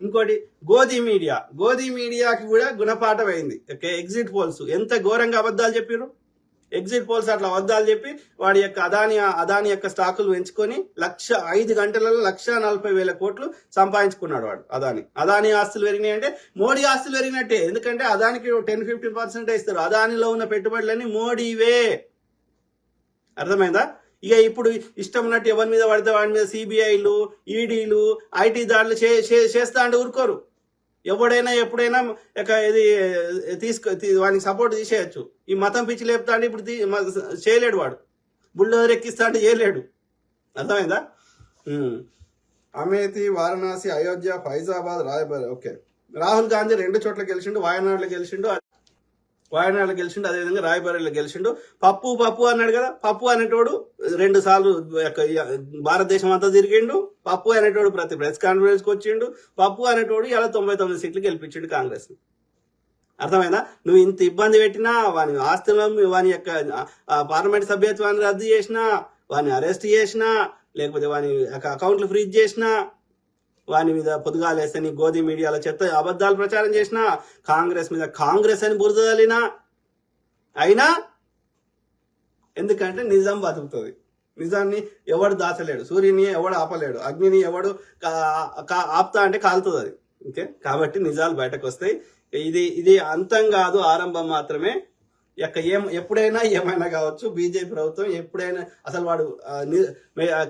ఇంకోటి గోధి మీడియా. గోధి మీడియాకి కూడా గుణపాఠం అయింది ఓకే ఎగ్జిట్ పోల్స్. ఎంత ఘోరంగా అబద్ధాలు చెప్పారు ఎగ్జిట్ పోల్స్ అట్లా అబద్ధాలు చెప్పి వాడి యొక్క అదాని అదాని యొక్క స్టాకులు పెంచుకొని లక్ష ఐదు గంటలలో లక్ష నలభై వేల కోట్లు సంపాదించుకున్నాడు వాడు అదాని. అదాని ఆస్తులు పెరిగినాయి అంటే మోడీ ఆస్తులు పెరిగినట్టే. ఎందుకంటే అదానికి టెన్ ఫిఫ్టీన్ పర్సెంట్ ఇస్తారు. అదానిలో ఉన్న పెట్టుబడులన్నీ మోడీవే. అర్థమైందా? ఇక ఇప్పుడు ఇష్టం ఉన్నట్టు ఎవరి మీద పడితే వాడి మీద సిబిఐలు ఈడీలు ఐటీ దాడులు చే చే- చేస్తా అంటే ఊరుకోరు. ఎవడైనా ఎప్పుడైనా ఇక ఇది తీసుకు తీ- వానికి సపోర్ట్ తీసేయచ్చు. ఈ మతం పిచ్చి లేపుతా అంటే ఇప్పుడు తీ- చేయలేడు వాడు. బుల్డోజర్ ఎక్కిస్తా అంటే చేయలేడు. అర్థమైందా? అమేథి వారణాసి అయోధ్య ఫైజాబాద్ రాయబర్ ఓకే. రాహుల్ గాంధీ రెండు చోట్ల గెలిచిండు వాయనాడులో గెలిచిండు వాయనాడులో గెలిచిండు అదేవిధంగా రాయబరేలో గెలిచిండు. పప్పు పప్పు అన్నాడు కదా పప్పు అనేటోడు రెండు సార్లు యొక్క భారతదేశం అంతా తిరిగిండు. పప్పు అనేటోడు ప్రతి ప్రెస్ కాన్ఫరెన్స్ వచ్చిండు. పప్పు అనేటోడు ఇలా తొంభై తొమ్మిది సీట్లు గెలిపించిండు కాంగ్రెస్ అర్థమైందా? నువ్వు ఇంత ఇబ్బంది పెట్టినా వాని ఆస్తులను వాని యొక్క పార్లమెంట్ సభ్యత్వాన్ని రద్దు చేసినా వాని అరెస్ట్ చేసినా లేకపోతే వాని యొక్క అకౌంట్లు ఫ్రీజ్ చేసినా వాని మీద పొదుగాలేసని నీ గోధి మీడియాలో చెత్త అబద్ధాలు ప్రచారం చేసినా కాంగ్రెస్ మీద కాంగ్రెస్ అని బురదలినా అయినా ఎందుకంటే నిజం బతుకుతుంది. నిజాన్ని ఎవడు దాచలేడు. సూర్యుని ఎవడు ఆపలేడు. అగ్నిని ఎవడు కా- ఆపుతా అంటే కాలుతుంది అది. ఓకే? కాబట్టి నిజాలు బయటకు వస్తాయి ఇది ఇది అంతం కాదు ఆరంభం మాత్రమే. యొక్క ఏం ఎప్పుడైనా ఏమైనా కావచ్చు బీజేపీ ప్రభుత్వం ఎప్పుడైనా అసలు వాడు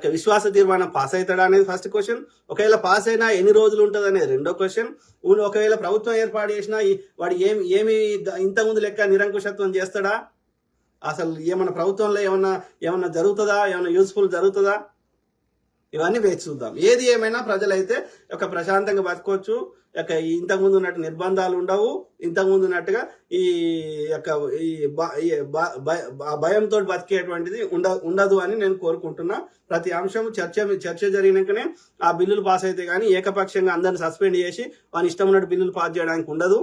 విశ్వాస తీర్మానం పాస్ అవుతాడా అనేది ఫస్ట్ క్వశ్చన్ ఒకవేళ పాస్ అయినా ఎన్ని రోజులు ఉంటుంది అనేది రెండో క్వశ్చన్ ఒకవేళ ప్రభుత్వం ఏర్పాటు చేసినా వాడు ఏమి ఏమి ఇంతకుముందు లెక్క నిరంకుశత్వం చేస్తాడా? అసలు ఏమైనా ప్రభుత్వంలో ఏమన్నా ఏమన్నా జరుగుతుందా? ఏమైనా యూస్ఫుల్ జరుగుతుందా? ఇవన్నీ వేచి చూద్దాం. ఏది ఏమైనా ప్రజలైతే ఒక ప్రశాంతంగా బతకొచ్చు యొక్క ఇంతకుముందు ఉన్నట్టు నిర్బంధాలు ఉండవు ఇంతకుముందు ఉన్నట్టుగా ఈ యొక్క ఈ భయంతో బతికేటువంటిది ఉండ ఉండదు అని నేను కోరుకుంటున్నా. ప్రతి అంశం చర్చ చర్చ జరిగినాకనే ఆ బిల్లులు పాస్ అయితే కానీ ఏకపక్షంగా అందరిని సస్పెండ్ చేసి వాని ఇష్టం ఉన్నట్టు బిల్లులు పాస్ చేయడానికి ఉండదు.